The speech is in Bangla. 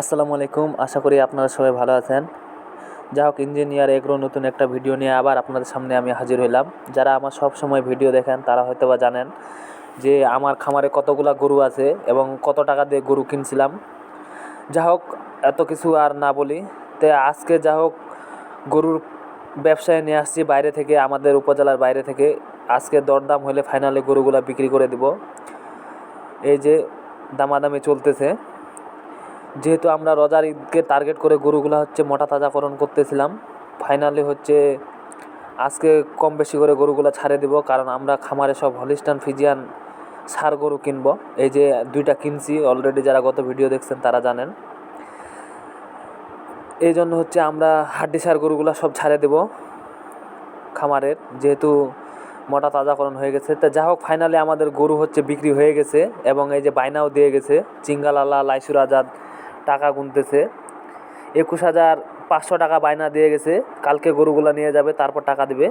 আসসালামু আলাইকুম। আশা করি আপনারা সবাই ভালো আছেন। যা হোক ইঞ্জিনিয়ার এগ্রো নতুন একটা ভিডিও নিয়ে আবার আপনাদের সামনে আমি হাজির হইলাম। যারা আমার সব সময় ভিডিও দেখেন, তারা হয়তো বা জানেন যে আমার খামারে কতগুলা গরু আছে এবং কত টাকা দিয়ে গরু কিনছিলাম। যা হোক, এত কিছু আর না বলি। তে আজকে যা হোক, গরুর ব্যবসায় নিয়ে আসছি বাইরে থেকে, আমাদের উপজেলার বাইরে থেকে। আজকে দরদাম হলে ফাইনালি গরুগুলা বিক্রি করে দিব। এই যে দামাদামি চলতেছে। যেহেতু আমরা রোজার ঈদকে টার্গেট করে গরুগুলো হচ্ছে মোটা তাজাকরণ করতেছিলাম ফাইনালি হচ্ছে আজকে কম বেশি করে গরুগুলো ছাড়ে দিব, কারণ আমরা খামারে সব হলিস্টান ফিজিয়ান সার গরু কিনবো। এই যে দুইটা কিনছি অলরেডি যারা গত ভিডিও দেখছেন তারা জানেন। এই জন্য হচ্ছে আমরা হাড্ডি সার গরুগুলো সব ছাড়ে দেব খামারের, যেহেতু মোটা তাজাকরণ হয়ে গেছে। তা যা হোক ফাইনালি আমাদের গরু হচ্ছে বিক্রি হয়ে গেছে এবং এই যে বাইনাও দিয়ে গেছে, চিঙ্গালালা, লাইসুর আজাদ টাকা গুনতেছে। একুশ হাজার পাঁচশো টাকা বায়না দিয়ে গেছে। কালকে গরুগুলো নিয়ে যাবে, তারপর টাকা দিবে।